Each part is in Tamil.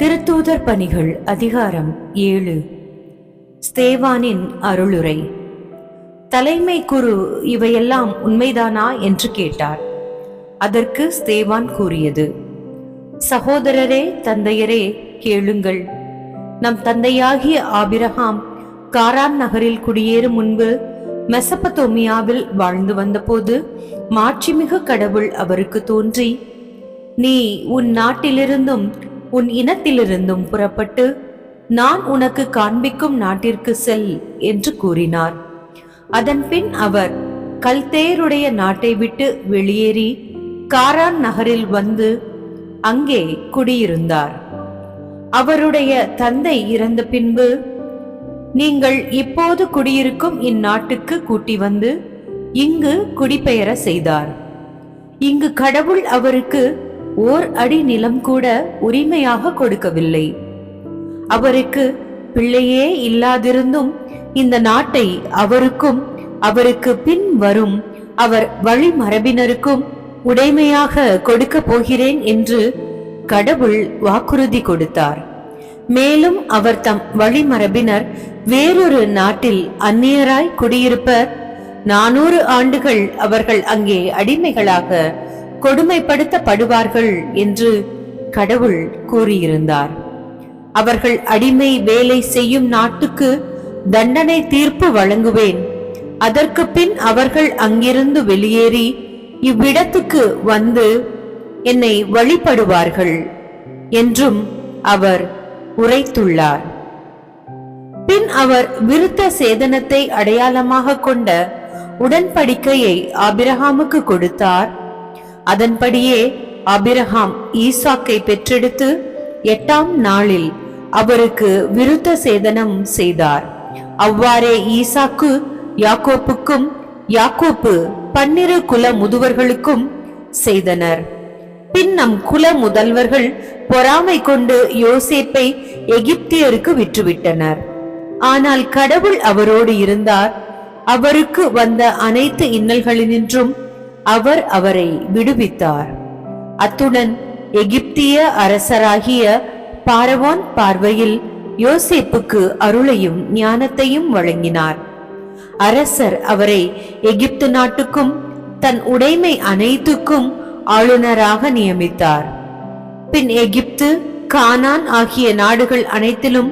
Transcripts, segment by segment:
திருத்தூதர் பணிகள் அதிகாரம் ஏழு. ஸ்தேவானின் அருளுரை. தலைமை குரு இவையெல்லாம் உண்மைதானா என்று கேட்டார். அதற்கு ஸ்தேவான் கூறியது சகோதரரே தந்தையரே கேளுங்கள். நம் தந்தையாகிய ஆபிரகாம் காரான் நகரில் குடியேறும் முன்பு மெசபத்தோமியாவில் வாழ்ந்து வந்தபோது மாட்சிமிகு கடவுள் அவருக்கு தோன்றி நீ உன் நாட்டிலிருந்தும் உன் இனத்திலிருந்தும் புறப்பட்டு நான் உனக்கு காண்பிக்கும் நாட்டிற்கு செல் என்று கூறினார். அதன்பின் அவர் கல்தேருடைய நாட்டை விட்டு வெளியேறி காரான் நகரில் வந்து அங்கே குடியிருந்தார். அவருடைய தந்தை இறந்த பின்பு நீங்கள் இப்போது குடியிருக்கும் இந்நாட்டுக்கு கூட்டி வந்து இங்கு குடிபெயர செய்தார். இங்கு கடவுள் அவருக்கு ஓர் அடி நிலம் கூட உரிமையாக கொடுக்கவில்லை. அவருக்கு பிள்ளையே இல்லாதிருந்தும் இந்த நாட்டை அவருக்கும் அவருக்கு பின் வரும் அவர் வழிமரபினருக்கும் உடைமையாக கொடுக்க போகிறேன் என்று கடவுள் வாக்குறுதி கொடுத்தார். மேலும் அவர் தம் வழிமரபினர் வேறொரு நாட்டில் அந்நியராய் குடியிருப்பர். நானூறு ஆண்டுகள் அவர்கள் அங்கே அடிமைகளாக கொடுமைப்படுத்தப்படுவார்கள் என்று கடவுள் கூறியிருந்தார். அவர்கள் அடிமை வேலை செய்யும் நாட்டுக்கு தண்டனை தீர்ப்பு வழங்குவேன். அதற்கு பின் அவர்கள் அங்கிருந்து வெளியேறி இவ்விடத்துக்கு வந்து என்னை வழிபடுவார்கள் என்றும் அவர் உரைத்துள்ளார். பின் அவர் விருத்த சேதனத்தை அடையாளமாக கொண்ட உடன்படிக்கையை ஆபிரகாமுக்கு கொடுத்தார். அதன்படியே அபிரஹாம் ஈசாக்கை பெற்றெடுத்து எட்டாம் நாளில் அவருக்கு விருத்த சேதனம் செய்தார். அவ்வாறே ஈசாக்கு யாக்கோப்புக்கும் யாக்கோப்பு பன்னிரு குல முதுவர்களுக்கும் செய்தனர். பின் நம் குல முதல்வர்கள் பொறாமை கொண்டு யோசேப்பை எகிப்தியருக்கு விற்றுவிட்டனர். ஆனால் கடவுள் அவரோடு இருந்தார். அவருக்கு வந்த அனைத்து இன்னல்களினின்றும் அவர் அவரை விடுவித்தார். அத்துடன் எகிப்திய அரசராகிய பாரவான் பார்வையில் யோசேப்புக்கு அருளையும் ஞானத்தையும் வழங்கினார். அரசர் அவரை எகிப்து நாட்டுக்கும் தன் உடைமை அனைத்துக்கும் ஆளுநராக நியமித்தார். பின் எகிப்து கானான் ஆகிய நாடுகள் அனைத்திலும்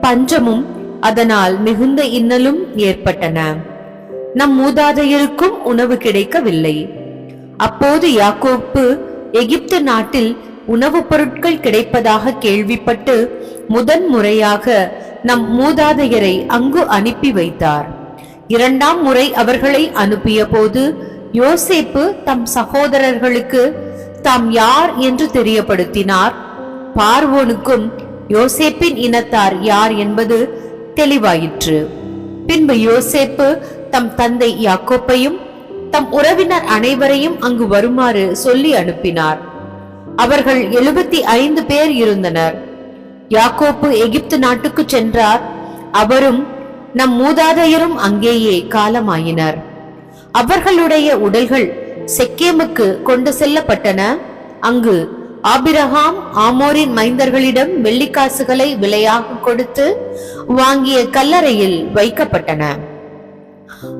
பஞ்சமும் அதனால் மிகுந்த இன்னலும் ஏற்பட்டன. நம் மூதாதையருக்கும் உணவு கிடைக்கவில்லை. அப்போது யாக்கோப்பு எகிப்து நாட்டில் உணவுப் பொருட்கள் கிடைப்பதாக கேள்விப்பட்டு முதன் முறையாக நம் மூதாதையரை அங்கு அனுப்பி வைத்தார். இரண்டாம் முறை அவர்களை அனுப்பிய போது யோசேப்பு தம் சகோதரர்களுக்கு தாம் யார்? என்று தெரியப்படுத்தினார். பார்வோனுக்கும் யோசேப்பின் இனத்தார் யார் என்பது தெளிவாயிற்று. பின்பு யோசேப்பு தம் தந்தை யாக்கோப்பையும் தம் உறவினர் அனைவரையும் அங்கு வருமாறு சொல்லி அனுப்பினார். அவர்கள் எழுபத்தி ஐந்து பேர் இருந்தனர். யாக்கோப்பு எகிப்து நாட்டுக்கு சென்றார். அவரும் நம் மூதாதையரும் அங்கேயே காலமாயினர். அவர்களுடைய உடல்கள் செக்கேமுக்கு கொண்டு செல்லப்பட்டன. அங்கு ஆபிரகாம் ஆமோரின் மைந்தர்களிடம் வெள்ளிக்காசுகளை விலையாக கொடுத்து வாங்கிய கல்லறையில் வைக்கப்பட்டன.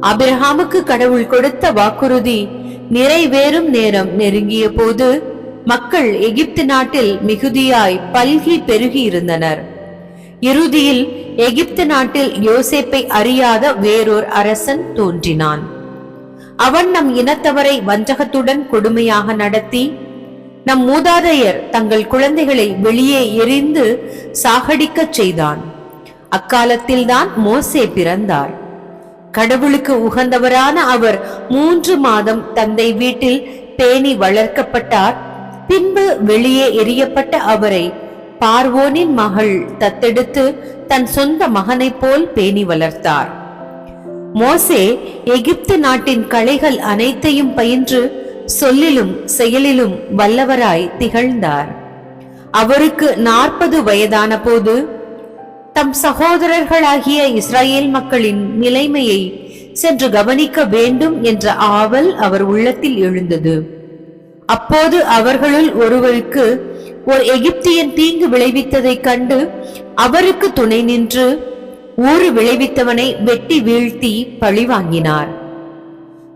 அபிரஹாமுக்கு கடவுள் கொடுத்த வாக்குறுதி நிறைவேறும் நேரம் நெருங்கிய போது மக்கள் எகிப்து நாட்டில் மிகுதியாய் பல்கி பெருகி இருந்தனர். இறுதியில் எகிப்து நாட்டில் யோசேப்பை அறியாத வேறொரு அரசன் தோன்றினான். அவன் நம் இனத்தவரை வஞ்சகத்துடன் கொடுமையாக நடத்தி நம் மூதாதையர் தங்கள் குழந்தைகளை வெளியே எரிந்து சாகடிக்கச் செய்தான். அக்காலத்தில்தான் மோசே பிறந்தார். கடவுளுக்கு உகந்தவரான அவர் மூன்று மாதம் தந்தை வீட்டில் பேணி வளர்க்கப்பட்டார். பின்பு வெளியே எரியப்பட்ட அவரை பார்வோனின் மகள் தத்தெடுத்து தன் சொந்த மகனைப் போல் பேணி வளர்த்தார். மோசே எகிப்து நாட்டின் கலைகள் அனைத்தையும் பயின்று சொல்லிலும் செயலிலும் வல்லவராய் திகழ்ந்தார். அவருக்கு நாற்பது வயதான போது தம் சகோதரர்களாகிய இஸ்ரேல் மக்களின் நிலைமையை சென்று கவனிக்க வேண்டும் என்ற ஆவல் அவர் உள்ளத்தில் எழுந்தது. அப்போது அவர்களுள் ஒருவருக்கு ஒரு எகிப்தியன் தீங்கு விளைவித்ததைக் கண்டு அவருக்கு துணை நின்று ஊறு விளைவித்தவனை வெட்டி வீழ்த்தி பழி வாங்கினார்.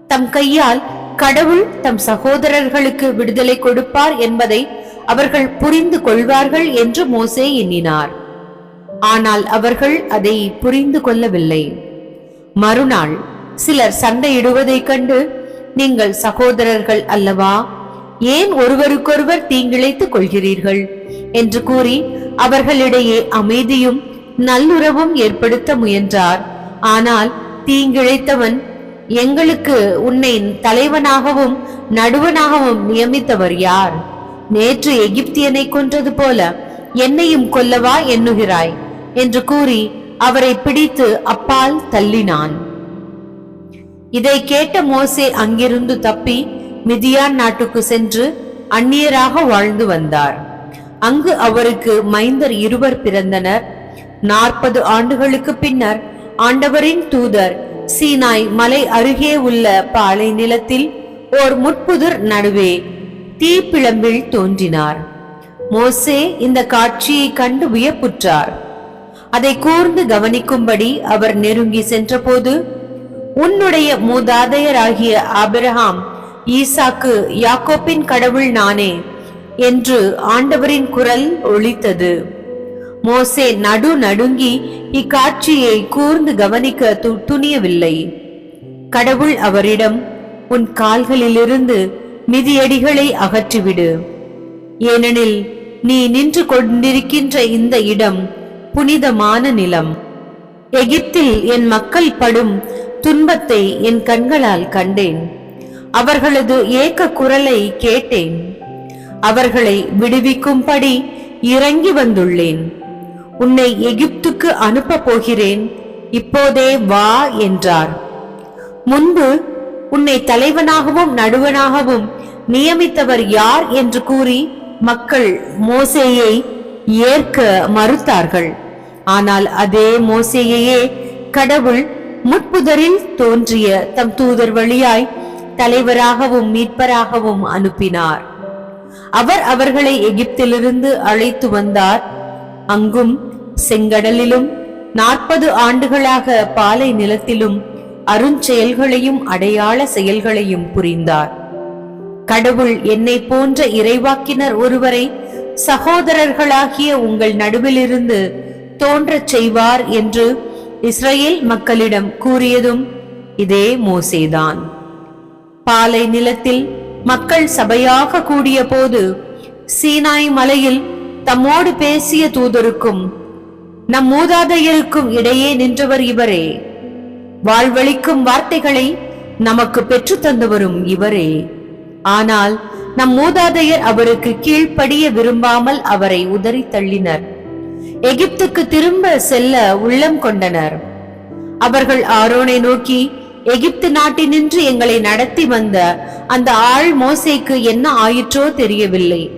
தம் கையால் கடவுள் தம் சகோதரர்களுக்கு விடுதலை கொடுப்பார் என்பதை அவர்கள் புரிந்து கொள்வார்கள் என்று மோசே எண்ணினார். ஆனால் அவர்கள் அதை புரிந்து கொள்ளவில்லை. மறுநாள் சிலர் சண்டையிடுவதைக் கண்டு நீங்கள் சகோதரர்கள் அல்லவா? ஏன் ஒருவருக்கொருவர் தீங்கிழைத்துக் கொள்கிறீர்கள்? என்று கூறி அவர்களிடையே அமைதியும் நல்லுறவும் ஏற்படுத்த முயன்றார். ஆனால் தீங்கிழைத்தவன் எங்களுக்கு உன்னை தலைவனாகவும் நடுவனாகவும் நியமித்தவர் யார்? நேற்று எகிப்தியனை கொன்றது போல என்னையும் கொல்லவா எண்ணுகிறாய்? என்று கூறி அவரை பிடித்து அப்பால் தள்ளினான். இதை கேட்ட மோசே அங்கிருந்து தப்பி மிதியான் நாட்டுக்கு சென்று அந்நியராக வாழ்ந்து வந்தார். அங்கு அவருக்கு மைந்தர் இருவர் பிறந்தனர். நாற்பது ஆண்டுகளுக்கு பின்னர் ஆண்டவரின் தூதர் சீனாய் மலை அருகே உள்ள பாலை நிலத்தில் ஓர் முட்புதிர் நடுவே தீப்பிழம்பில் தோன்றினார். மோசே இந்த காட்சியை கண்டு வியப்புற்றார். அதை கூர்ந்து கவனிக்கும்படி அவர் நெருங்கி சென்றபோது உன்னுடைய மூதாதையராகிய ஆபிரஹாம் ஈசாக்கு யாக்கோப்பின் கடவுள் நானே என்று ஆண்டவரின் குரல் ஒழித்தது மோசே நடு நடுங்கி இக்காட்சியை கூர்ந்து கவனிக்க து- துணியவில்லை. கடவுள் அவரிடம் உன் கால்களிலிருந்து மிதியடிகளை அகற்றிவிடு. ஏனெனில் நீ நின்று கொண்டிருக்கின்ற இந்த இடம் புனிதமான நிலம். எகிப்தில் என் மக்கள் படும் துன்பத்தை என் கண்களால் கண்டேன். அவர்களது ஏக்க குரலை கேட்டேன். அவர்களை விடுவிக்கும்படி இறங்கி வந்துள்ளேன். உன்னை எகிப்துக்கு அனுப்பப் போகிறேன் இப்போதே வா என்றார். முன்பு உன்னை தலைவனாகவும் நடுவனாகவும் நியமித்தவர் யார் என்று கூறி மக்கள் மோசேயை ஏற்க மறுத்தார்கள். ஆனால் அதே மோசேயையே கடவுள் முட்புதரில் தோன்றிய தம் தூதர் வழியாய் தலைவராகவும் மீட்பராகவும் அனுப்பினார். அவர் அவர்களை எகிப்திலிருந்து அழைத்து வந்தார். அங்கும் செங்கடலிலும் நாற்பது ஆண்டுகளாக பாலை நிலத்திலும் அருஞ்செயல்களையும் அடையாள செயல்களையும் புரிந்தார். கடவுள் என்னை போன்ற இறைவாக்கினர் ஒருவரை சகோதரர்களாகிய உங்கள் நடுவிலிருந்து தோன்றச் செய்வார் என்று இஸ்ரேல் மக்களிடம் கூறியதும் இதே மோசேதான். பாலை நிலத்தில் மக்கள் சபையாக கூடிய போது சீனாய் மலையில் தம்மோடு பேசிய தூதருக்கும் நம் மூதாதையருக்கும் இடையே நின்றவர் இவரே. வாழ்வளிக்கும் வார்த்தைகளை நமக்கு பெற்று தந்தவரும் இவரே. ஆனால் நம் மூதாதையர் அவருக்கு கீழ்ப்படிய விரும்பாமல் அவரை உதறி தள்ளினர். எகிப்துக்கு திரும்ப செல்ல உள்ளம் கொண்டனர். அவர்கள் ஆரோனை நோக்கி எகிப்து நாட்டினின்று எங்களை நடத்தி வந்த அந்த ஆள் மோசைக்கு என்ன ஆயிற்றோ தெரியவில்லை.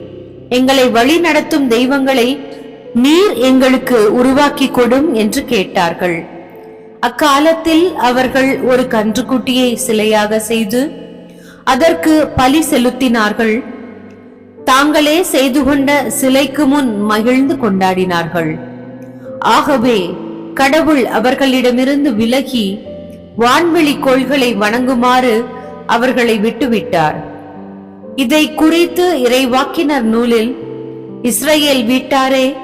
எங்களை வழி நடத்தும் தெய்வங்களை நீர் எங்களுக்கு உருவாக்கி கொடும் என்று கேட்டார்கள். அக்காலத்தில் அவர்கள் ஒரு கன்றுக்குட்டியை சிலையாக செய்து அதற்கு பலி செலுத்தினார்கள். தாங்களே செய்து கொண்ட சிலைக்கு முன் மகிழ்ந்து கொண்டாடினார்கள். ஆகவே கடவுள் அவர்களிடமிருந்து விலகி வான்வெளி கோள்களை வணங்குமாறு அவர்களை விட்டுவிட்டார். இதை குறித்து இறைவாக்கினர் நூலில் இஸ்ரேல் வீட்டாரே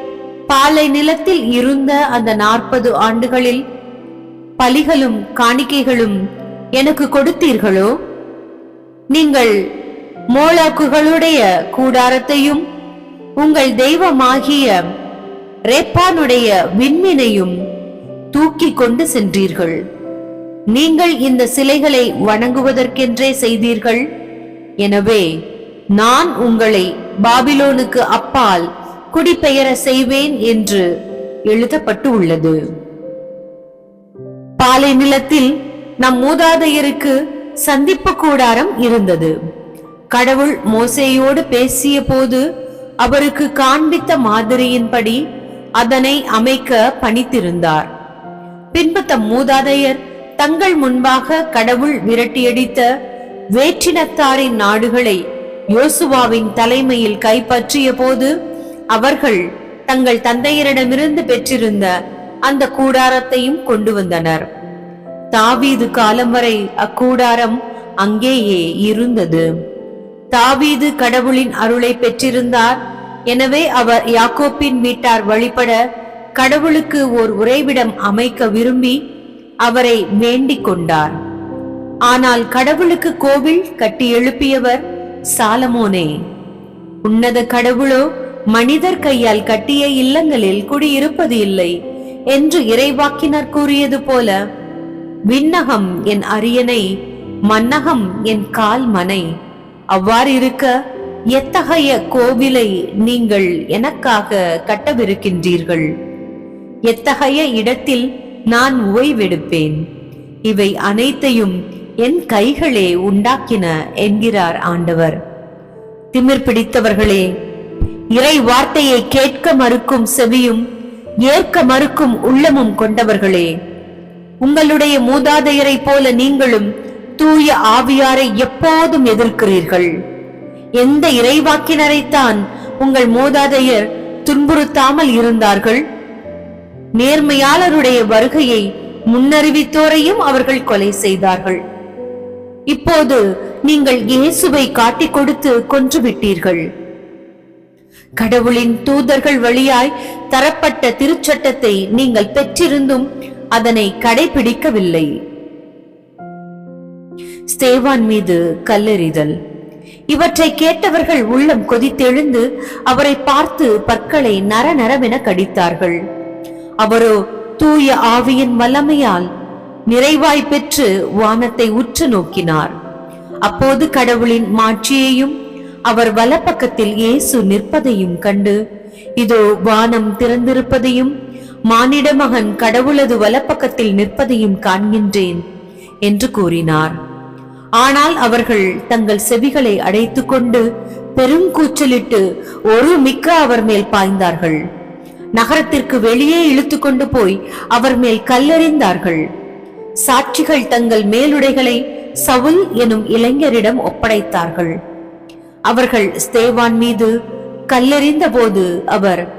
பாலை நிலத்தில் இருந்த அந்த நாற்பது ஆண்டுகளில் பலிகளும் காணிக்கைகளும் எனக்கு கொடுத்தீர்களோ? நீங்கள் மோளாக்குகளுடைய கூடாரத்தையும் உங்கள் தெய்வமாகிய ரேப்பானுடைய விண்மீனையும் தூக்கி கொண்டு சென்றீர்கள். நீங்கள் இந்த சிலைகளை வணங்குவதற்கென்றே செய்தீர்கள். எனவே நான் உங்களை பாபிலோனுக்கு அப்பால் குடிபெயர செய்வேன் என்று எழுதப்பட்டு உள்ளது. பாலை நிலத்தில் நம் மூதாதையருக்கு சந்திப்பு கூடாரம் இருந்தது. கடவுள் மோசையோடு பேசிய போது அவருக்கு காண்பித்த மாதிரியின்படி அதனை அமைக்க பணித்திருந்தார். பின்பு தம் மூதாதையர் தங்கள் முன்பாக கடவுள் விரட்டியடித்த வேற்றினத்தாரின் நாடுகளை யோசுவாவின் தலைமையில் கைப்பற்றிய போது அவர்கள் தங்கள் தந்தையரிடமிருந்து பெற்றிருந்த அந்த கூடாரத்தையும் கொண்டு வந்தனர். தாவீது காலம் வரை அக்கூடாரம் அங்கேயே இருந்தது. தாவீது கடவுளின் அருளை பெற்றிருந்தார். எனவே அவர் யாக்கோப்பின் வீட்டார் வழிபட கடவுளுக்கு ஓர் உறைவிடம் அமைக்க விரும்பி அவரை வேண்டிக் கொண்டார். ஆனால் கடவுளுக்கு கோவில் கட்டி எழுப்பியவர் சாலமோனே. உன்னத கடவுளோ மனிதர் கையால் கட்டிய இல்லங்களில் குடியிருப்பது இல்லை என்று இறைவாக்கினர் கூறியது போல விண்ணகம் என் அரியணை மன்னகம் என் கால் மனை அவ்வாறிருக்க எத்தகைய கோவிலை நீங்கள் எனக்காக கட்டவிருக்கின்றீர்கள்? எத்தகைய இடத்தில் நான் ஓய்வெடுப்பேன்? இவை அனைத்தையும் என் கைகளே உண்டாக்கின என்கிறார் ஆண்டவர். திமிர் பிடித்தவர்களே இறை வார்த்தையை கேட்க மறுக்கும் செவியும் ஏற்க மறுக்கும் உள்ளமும் கொண்டவர்களே உங்களுடைய மூதாதையரைப் போல நீங்களும் தூய ஆவியாரை எப்போதும் எதிர்க்கிறீர்கள். எந்த இறைவாக்கினரைத்தான் உங்கள் மூதாதையர் துன்புறுத்தாமல் இருந்தார்கள்? நேர்மையாளருடைய வருகையை முன்னறிவித்தோரையும் அவர்கள் கொலை செய்தார்கள். இப்போது நீங்கள் இயேசுவை காட்டிக் கொடுத்து கொன்றுவிட்டீர்கள். கடவுளின் தூதர்கள் வழியாய் தரப்பட்ட திருச்சட்டத்தை நீங்கள் பெற்றிருந்தும் அதனை கடைபிடிக்கவில்லை. ஸ்தேவான் மீது கல்லெறிதல். இவற்றை கேட்டவர்கள் உள்ளம் கொதித்தெழுந்து அவரை பார்த்து பற்களை நர நரவென கடித்தார்கள். அவரோ தூய ஆவியின் வல்லமையால் நிறைவாய் பெற்று வானத்தை உற்று நோக்கினார். அப்போது கடவுளின் மாட்சியையும் அவர் வலப்பக்கத்தில் இயேசு நிற்பதையும் கண்டு இதோ வானம் திறந்திருப்பதையும் மானிட மகன் கடவுளது வலப்பக்கத்தில் நிற்பதையும் காண்கின்றேன் என்று கூறினார். ஆனால் அவர்கள் தங்கள் செவிகளை அடைத்துக் கொண்டு பெருங்கூச்சலிட்டு ஒரு மிக்க அவர் மேல் பாய்ந்தார்கள். நகரத்திற்கு வெளியே இழுத்து கொண்டு போய் அவர் மேல் கல்லெறிந்தார்கள். சாட்சிகள் தங்கள் மேலுடைகளை சவுல் எனும் இளைஞரிடம் ஒப்படைத்தார்கள். அவர்கள் ஸ்தேவான் மீது கல்லெறிந்த போது அவர்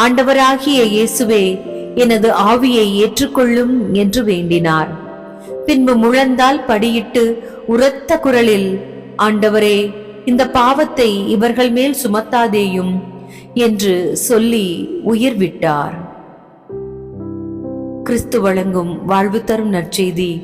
ஆண்டவராகிய இயேசுவே எனது ஆவியை ஏற்றுக்கொள்ளும் என்று வேண்டினார். பின்பு முழந்தால் படியிட்டு உரத்த குரலில் ஆண்டவரே இந்த பாவத்தை இவர்கள் மேல் சுமத்தாதேயும் என்று சொல்லி உயிர் விட்டார் கிறிஸ்து வழங்கும் வாழ்வு தரும் நற்செய்தி